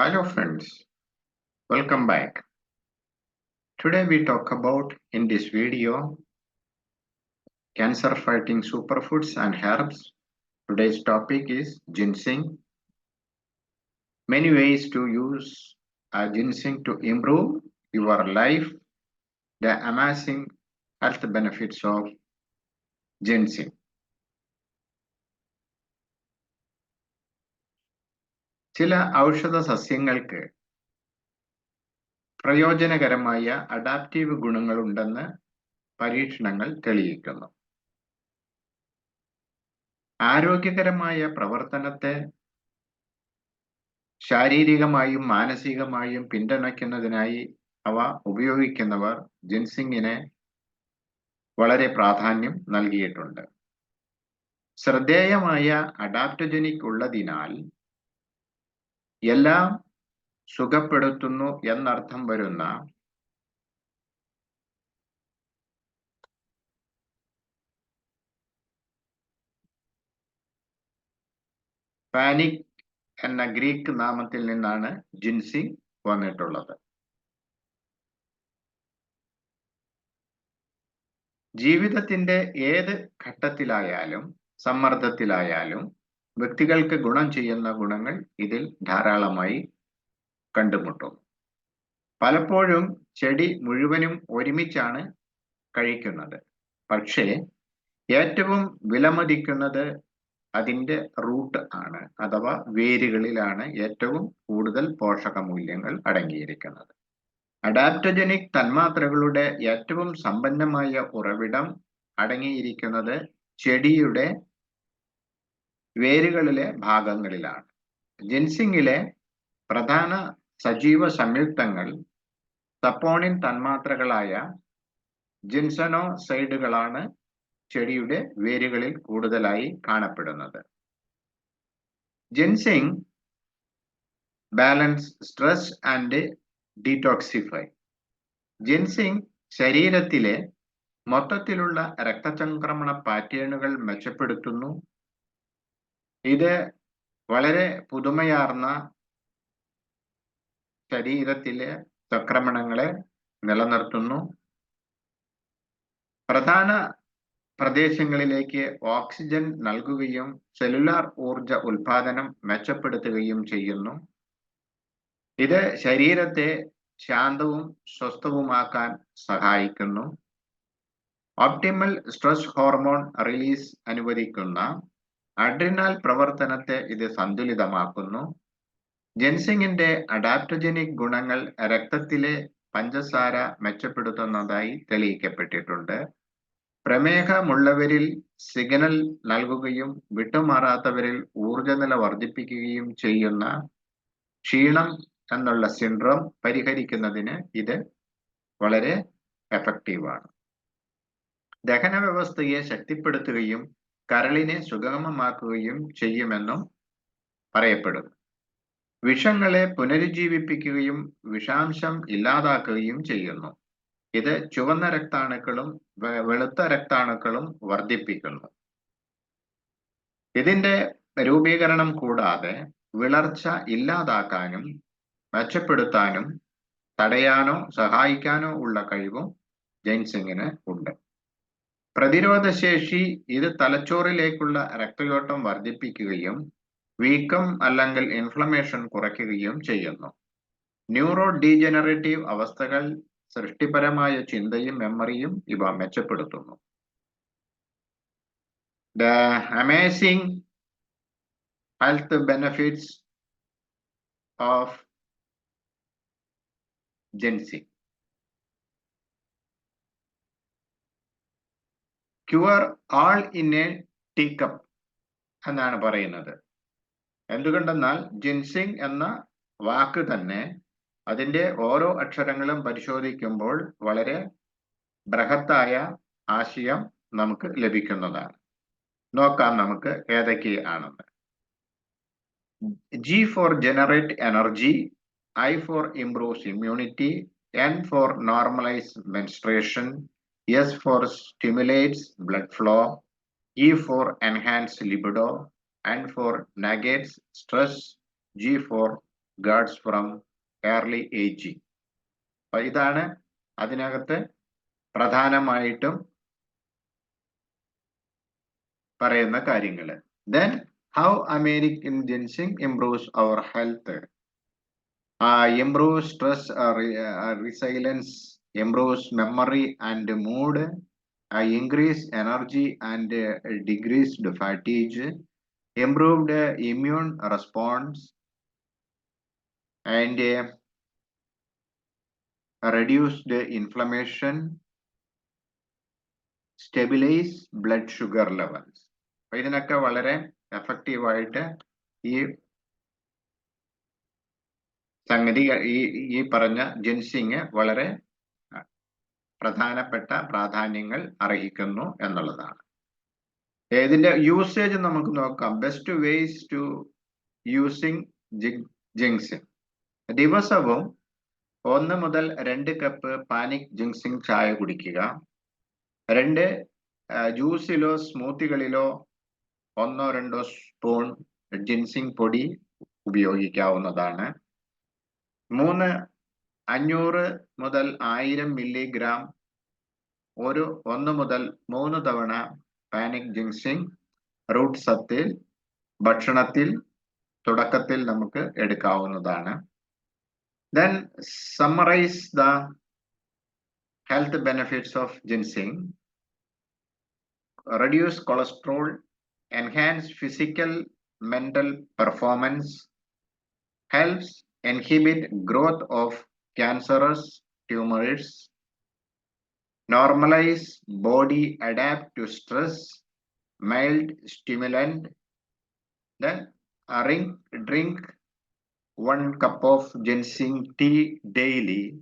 Hello friends, welcome back. Today we talk about in this video cancer fighting superfoods and herbs. Today's topic is ginseng. Many ways to use uh, ginseng to improve your life. The amazing health benefits of ginseng. ചില ഔഷധ സസ്യങ്ങൾക്ക് പ്രയോജനകരമായ adaptive ഗുണങ്ങളുണ്ടെന്ന് പരീക്ഷണങ്ങൾ തെളിയിക്കുന്നു. ആരോഗ്യകരമായ പ്രവർത്തനത്തെ ശാരീരികമായും മാനസികമായും പിന്തുണയ്ക്കുന്നതിനായി അവ ഉപയോഗിക്കുന്നവർ ജിൻസിങ്ങിനെ വളരെ പ്രാധാന്യം നൽകിയിട്ടുണ്ട്. ശ്രദ്ധേയമായ അഡാപ്റ്റജനിക് ഉള്ളതിനാൽ എല്ലാം സുഖപ്പെടുത്തുന്നു എന്നർത്ഥം വരുന്ന പാനിക് എന്ന ഗ്രീക്ക് നാമത്തിൽ നിന്നാണ് ജിൻസി വന്നിട്ടുള്ളത്. ജീവിതത്തിന്റെ ഏത് ഘട്ടത്തിലായാലും സമ്മർദ്ദത്തിലായാലും വ്യക്തികൾക്ക് ഗുണം ചെയ്യുന്ന ഗുണങ്ങൾ ഇതിൽ ധാരാളമായി കണ്ടുമുട്ടും. പലപ്പോഴും ചെടി മുഴുവനും ഒരുമിച്ചാണ് കഴിക്കുന്നത്. പക്ഷേ ഏറ്റവും വിലമതിക്കുന്നത് അതിന്റെ റൂട്ട് ആണ് അഥവാ വേരുകളിലാണ് ഏറ്റവും കൂടുതൽ പോഷകമൂല്യങ്ങൾ അടങ്ങിയിരിക്കുന്നത്. അഡാപ്റ്റജനിക് തന്മാത്രകളുടെ ഏറ്റവും സമ്പന്നമായ ഉറവിടം അടങ്ങിയിരിക്കുന്നത് ചെടിയുടെ വേരുകളിലെ ഭാഗങ്ങളിലാണ്. ജെൻസിങ്ങിലെ പ്രധാന സജീവ സംയുക്തങ്ങൾ സപ്പോണിൻ തന്മാത്രകളായ ജിൻസനോസൈഡുകളാണ് ചെടിയുടെ വേരുകളിൽ കൂടുതലായി കാണപ്പെടുന്നത്. Ginseng balance stress and detoxify. Ginseng ശരീരത്തിലെ മൊത്തത്തിലുള്ള രക്തചംക്രമണ പാറ്റേണുകൾ മെച്ചപ്പെടുത്തുന്നു. ഇത് വളരെ പുതുമയാർന്ന ശരീരത്തിലെ സക്രമണങ്ങളെ നിലനിർത്തുന്നു. പ്രധാന പ്രദേശങ്ങളിലേക്ക് ഓക്സിജൻ നൽകുകയും സെല്ലുലാർ ഊർജ ഉൽപാദനം മെച്ചപ്പെടുത്തുകയും ചെയ്യുന്നു. ഇത് ശരീരത്തെ ശാന്തവും സ്വസ്ഥവുമാക്കാൻ സഹായിക്കുന്നു. ഓപ്റ്റിമൽ സ്ട്രെസ് ഹോർമോൺ റിലീസ് അനുവദിക്കുന്ന അഡ്രിനാൽ പ്രവർത്തനത്തെ ഇത് സന്തുലിതമാക്കുന്നു. ജെൻസിങ്ങിന്റെ അഡാപ്റ്റജനിക് ഗുണങ്ങൾ രക്തത്തിലെ പഞ്ചസാര മെച്ചപ്പെടുത്തുന്നതായി തെളിയിക്കപ്പെട്ടിട്ടുണ്ട്. പ്രമേഹമുള്ളവരിൽ സിഗ്നൽ നൽകുകയും വിട്ടുമാറാത്തവരിൽ ഊർജനില വർദ്ധിപ്പിക്കുകയും ചെയ്യുന്ന ക്ഷീണം എന്നുള്ള സിൻഡ്രോം പരിഹരിക്കുന്നതിന് ഇത് വളരെ എഫക്റ്റീവാണ് ദഹന വ്യവസ്ഥയെ ശക്തിപ്പെടുത്തുകയും കരളിനെ സുഗമമാക്കുകയും ചെയ്യുമെന്നും പറയപ്പെടുന്നു. വിഷങ്ങളെ പുനരുജ്ജീവിപ്പിക്കുകയും വിഷാംശം ഇല്ലാതാക്കുകയും ചെയ്യുന്നു. ഇത് ചുവന്ന രക്താണുക്കളും വെളുത്ത രക്താണുക്കളും വർദ്ധിപ്പിക്കുന്നു. ഇതിന്റെ രൂപീകരണം കൂടാതെ വിളർച്ച ഇല്ലാതാക്കാനും മെച്ചപ്പെടുത്താനും തടയാനോ സഹായിക്കാനോ ഉള്ള കഴിവും ജെയിൻസിങ്ങിന് ഉണ്ട്. പ്രതിരോധശേഷി ഇത് തലച്ചോറിലേക്കുള്ള രക്തയോട്ടം വർദ്ധിപ്പിക്കുകയും വീക്കം അല്ലെങ്കിൽ ഇൻഫ്ലമേഷൻ കുറയ്ക്കുകയും ചെയ്യുന്നു. ന്യൂറോ ഡീജനറേറ്റീവ് അവസ്ഥകൾ സൃഷ്ടിപരമായ ചിന്തയും മെമ്മറിയും ഇവ മെച്ചപ്പെടുത്തുന്നു. The amazing health benefits of ginseng cure all in a teacup എന്നാണ് പറയുന്നത്. എന്തുകൊണ്ടെന്നാൽ ജിൻസിങ് എന്ന വാക്ക് തന്നെ അതിന്റെ ഓരോ അക്ഷരങ്ങളും പരിശോധിക്കുമ്പോൾ വളരെ ബൃഹത്തായ ആശയം നമുക്ക് ലഭിക്കുന്നതാണ്. നോക്കാം നമുക്ക് ഏതൊക്കെ ആണെന്ന്. G for generate energy I for improves immunity N for normalise menstruation S for stimulates blood flow E for enhance libido and for negates stress, G for guards from early ageing അപ്പൊ ഇതാണ് അതിനകത്ത് പ്രധാനമായിട്ടും പറയുന്ന കാര്യങ്ങൾ then how American ginseng improves our health improve stress resilience improves and mood, uh, increase energy and uh, decreased fatigue, improved uh, immune response, and uh, reduced inflammation, stabilize blood sugar levels. ഇതിനൊക്കെ വളരെ effective ആയിട്ട് ഈ സംഗതി ഈ ഈ പറഞ്ഞ ജെൻസിങ് വളരെ പ്രധാനപ്പെട്ട പ്രാധാന്യങ്ങൾ അർഹിക്കുന്നു എന്നുള്ളതാണ്. ഇതിന്റെ യൂസേജ് നമുക്ക് നോക്കാം. Best ways to using ginseng ദിവസവും ഒന്ന് മുതൽ രണ്ട് കപ്പ് പാനിക് ജിങ്സിങ് ചായ കുടിക്കുക. രണ്ട് ജ്യൂസിലോ സ്മൂത്തികളിലോ ഒന്നോ രണ്ടോ സ്പൂൺ ജിൻസിങ് പൊടി ഉപയോഗിക്കാവുന്നതാണ്. മൂന്ന് അഞ്ഞൂറ് മുതൽ ആയിരം മില്ലിഗ്രാം ഒരു ഒന്ന് മുതൽ മൂന്ന് തവണ പാനിക് ജിങ്സിങ് റൂട്ട് സത്തിൽ ഭക്ഷണത്തിൽ തുടക്കത്തിൽ നമുക്ക് എടുക്കാവുന്നതാണ്. Then summarise the health benefits of ginseng reduce cholesterol enhance physical mental performance helps inhibit growth of cancerous tumors, normalize body adapt to stress, mild stimulant, then drink, drink one cup of ginseng tea daily.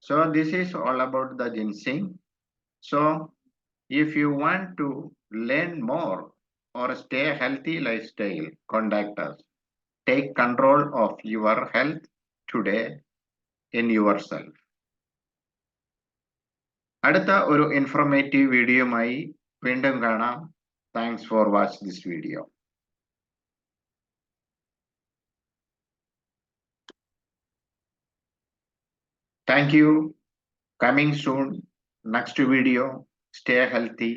So this is all about the ginseng. So if you want to learn more or stay healthy lifestyle, contact us. Take control of your health today in self അടുത്ത ഒരു informative വീഡിയോയുമായി വീണ്ടും കാണാം. Thanks for watch this video thank you coming soon next video stay healthy